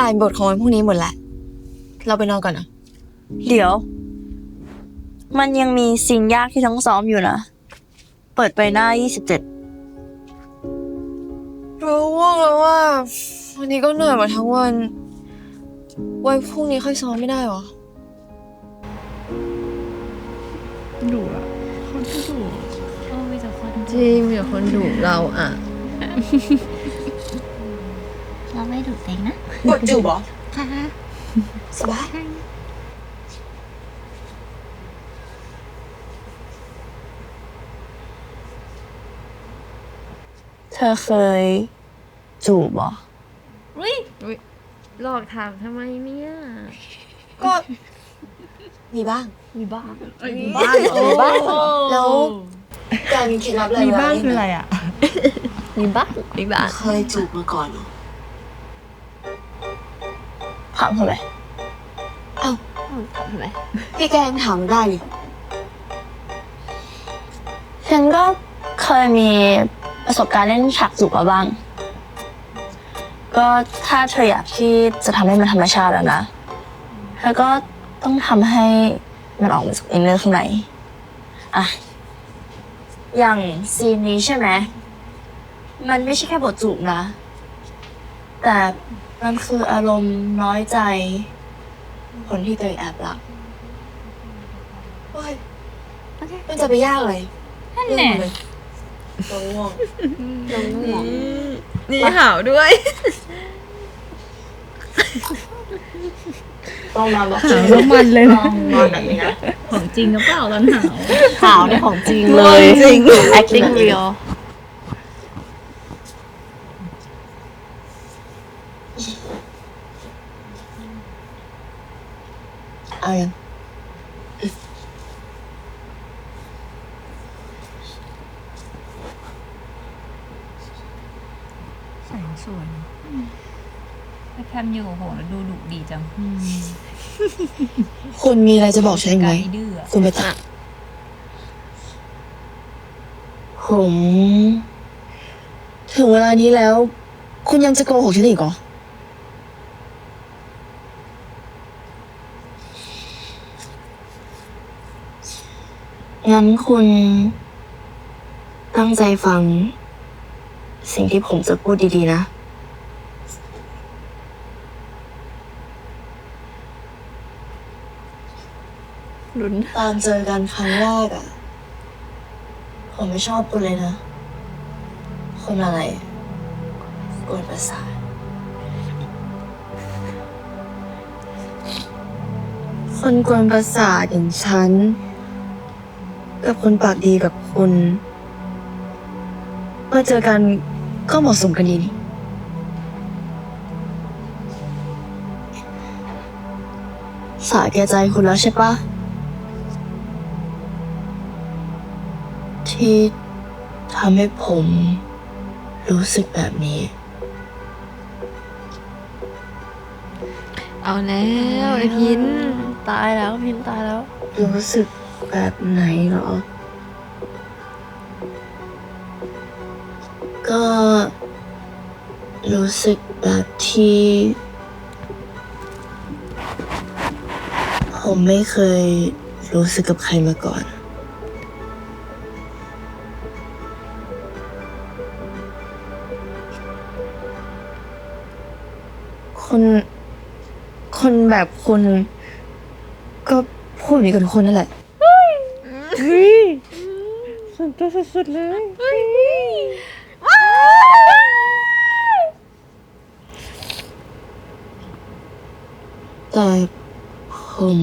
อ่านบทของวันพรุ่งนี้หมดแล้วเราไปนอนก่อนนะเดี๋ยว มันยังมีซีนยากที่ต้องซ้อมอยู่นะ เปิดไปหน้า 27เราว่างแล้วว่า วันนี้ก็เหนื่อยมาทั้งวัน ไว้พรุ่งนี้ค่อยซ้อมไม่ได้หรอ ดุอะคนที่ดุโอ้มีแต่คนจริงมีแต่คนดุเราอะเราไม่ดุเองนะบทจูบเหรอค่ะสบายเธอเคยจูบเหรออุ้ยหลอกถามทำไมเนี่ย ก็มีบ้าง มีบ้าง มีบ้างเหรอมีบ้างแล้วแกมีเคล็ดลับอะไรมีบ้างเวลคือเล่นอะไรอะ มีบ้างมีบ้างเคยจูบมาก่อนเหรอ ถามทำไมเอ้าถามทำไมพี่แกยังถามได้เลยฉันก็เคยมีประสบการณ์เล่นฉากจูบมาบ้าง ก็ถ้าเธออยากที่จะทำให้มันธรรมชาติแล้วนะเธอก็ต้องทำให้มันออกมาจากอินเนอร์ข้างในอะอย่างซีนนี้ใช่ไหม มันไม่ใช่แค่บทจูบนะ แต่ มันคืออารมณ์น้อยใจ คนที่ตัวเองแอบรักเฮ้ยมันจะไปยากอะไรนั่นแหละเราง่วงเราง่วงนี่หาวด้วย ต้องมาแบบหาวน้ำมันเลยนะต้องนอนแบบนี้นะของจริงหรือเปล่าตอนหาวขาวในของจริงเลยจริง acting real เอายังแสงสวยไปแคมอยู่โหแล้วดูดุดีจังคุณมีอะไรจะบอกฉันอีกไหมไกดื้ออะคุณไปตักผมถึงเวลานี้แล้ว คุณยังจะโกหกฉันอีกเหรอ งั้นคุณ ตั้งใจฟัง สิ่งที่ผมจะพูดดีๆนะ ลุ้นตอนเจอกันครั้งแรกอะผมไม่ชอบคุณเลยนะคุณอะไรกวนประสาทคนกวนประสาทอย่างฉัน กับคนปากดีกับคุณมาเจอกันก็เหมาะสมกันดีนี่สาแก่ใจคุณแล้วใช่ปะที่ทำให้ผมรู้สึกแบบนี้ เอาแล้วไอพินตายแล้วพินตายแล้ว รู้สึก แบบไหนเหรอ ก็ รู้สึกแบบที่ ผมไม่เคยรู้สึกกับใครมาก่อน คนคนแบบคุณก็พูดแบบนี้กับทุกคนนั่นแหละ ส่วนตัวสุดๆเลยแต่ผม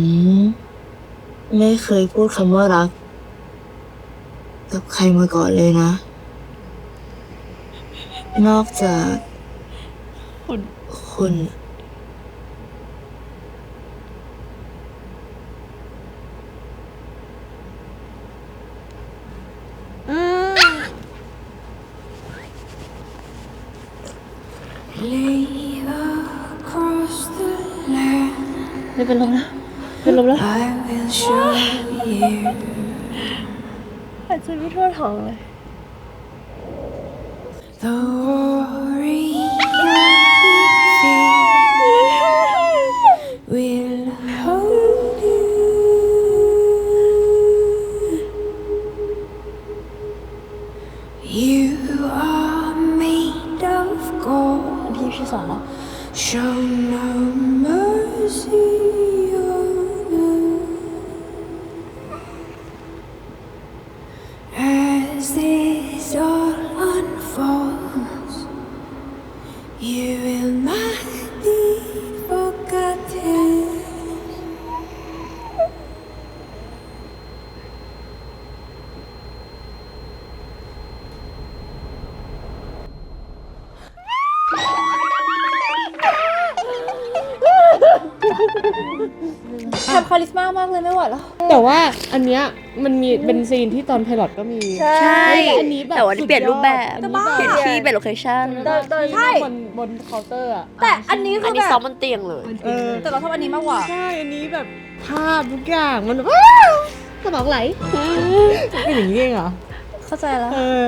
ไม่เคยพูดคำว่ารัก กับใครมาก่อนเลยนะ นอกจากคุณ คุณ ไม่เป็นลมนะเป็นลมแล้วหายใจไม่ทั่วท้องเลย Show ทำคาริสมามากเลยไม่ไหวแล้ว แต่ว่าอันเนี้ยมันมีเป็นซีนที่ตอนไพลอตก็มีใช่แต่อันนี้แบบแต่ว่าที่เปลี่ยนรูปแบบสุดยอด เปลี่ยนที่เปลี่ยนโลเคชั่นใช่บนบนเคาน์เตอร์อะแต่อันนี้อัคืนอนี้แบซ้อบมบนเตียงเลย เออแต่เราชอบอันนี้มากกว่า ใช่อันนี้แบบภาพทุกอย่างมันว้าวสมองไหลเป็นอย่างนี้เองเหรอเข้าใจแล้ว เออ